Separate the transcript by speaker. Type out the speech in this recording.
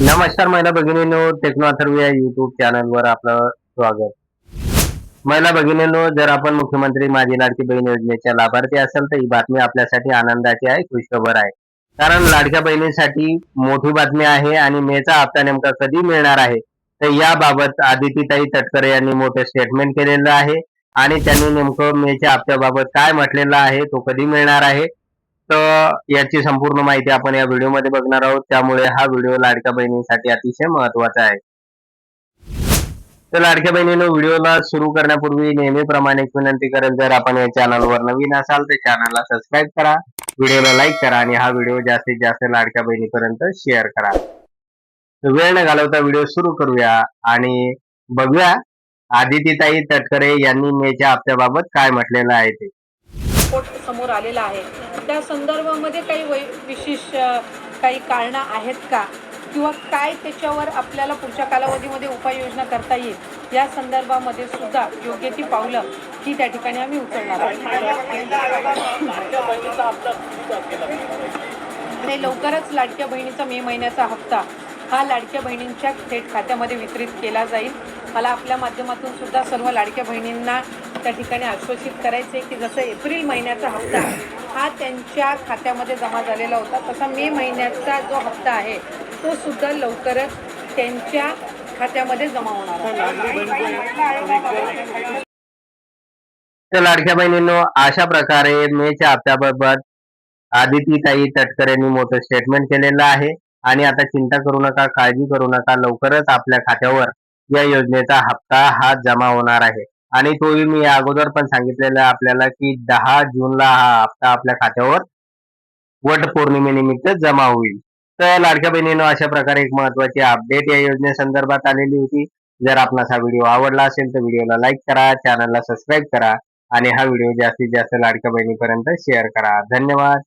Speaker 1: नमस्कार महिला भगिनींनो टेक्नो अथर्व या युट्यूब चॅनलवर आपलं स्वागत. महिला भगिनींनो जर आपण मुख्यमंत्री माझी लाडकी बहीण योजनेच्या लाभार्थी असाल तर ही बातमी आपल्यासाठी आनंदाची आहे खुशखबर आहे. कारण लाडक्या बहिणीसाठी मोठी बातमी आहे आणि मेचा हप्ता नेमका कधी मिळणार आहे तर याबाबत आदितीताई तटकरे यांनी मोठे स्टेटमेंट केलेलं आहे. आणि त्यांनी नेमकं मेच्या हप्त्याबाबत काय म्हटलेलं आहे तो कधी मिळणार आहे तर याची संपूर्ण माहिती आपण या व्हिडिओमध्ये बघणार आहोत. त्यामुळे हा व्हिडिओ लाडक्या बहिणींसाठी अतिशय महत्त्वाचा आहे. तर लाडक्या बहिणीनं व्हिडिओला सुरू करण्यापूर्वी नेहमीप्रमाणे एक विनंती करेल जर आपण या चॅनलवर नवीन असाल तर चॅनलला सबस्क्राईब करा. व्हिडिओला लाईक करा आणि हा व्हिडिओ जास्तीत जास्त लाडक्या बहिणीपर्यंत शेअर करा. वेळ न घालवता व्हिडिओ सुरू करूया आणि बघूया. आदितीताई तटकरे यांनी मेच्या हप्त्याबाबत काय म्हटलेलं आहे ते.
Speaker 2: रिपोर्ट समोर आलेला आहे. त्या संदर्भामध्ये काही वै विशेष काही कारणं आहेत का? किंवा काय त्याच्यावर आपल्याला पुढच्या कालावधीमध्ये उपाययोजना करता येईल? या संदर्भामध्ये सुद्धा योग्य ती पावलं ही त्या ठिकाणी आम्ही उचलणार आहोत. आणि लवकरच लाडक्या बहिणीचा मे महिन्याचा हप्ता हा लाडक्या बहिणींच्या थेट खात्यामध्ये वितरित केला जाईल. मला आपल्या माध्यमातून सुद्धा सर्व लाडक्या बहिणींना त्या ठिकाणी आश्वासित करायचं आहे की जसं एप्रिल महिन्याचा हप्ता हा त्यांच्या खात्यामध्ये जमा झालेला होता तसा मे महिन्याचा जो हप्ता आहे तो सुद्धा लवकरच त्यांच्या खात्यामध्ये जमा होणार
Speaker 1: तर लाडक्या बहिणींनो अशा प्रकारे मेच्या हप्त्याबाबत आदितीताई तटकर यांनी मोठं स्टेटमेंट केलेलं आहे. आणि आता चिंता करू नका काळजी करू नका लवकरच आपल्या खात्यावर या योजनेचा हप्ता हा जमा होणार आहे. आणि तोही मी अगोदर पण सांगितलेलं आपल्याला की दहा जूनला हा हप्ता आपल्या खात्यावर वट पौर्णिमेनिमित्त जमा होईल. तर लाडक्या बहिणीनं अशा प्रकारे एक महत्वाची अपडेट या योजनेसंदर्भात आलेली होती. जर आपणास हा व्हिडिओ आवडला असेल तर व्हिडिओला लाईक करा चॅनलला सबस्क्राईब करा आणि हा व्हिडिओ जास्तीत जास्त लाडक्या बहिणीपर्यंत शेअर करा. धन्यवाद.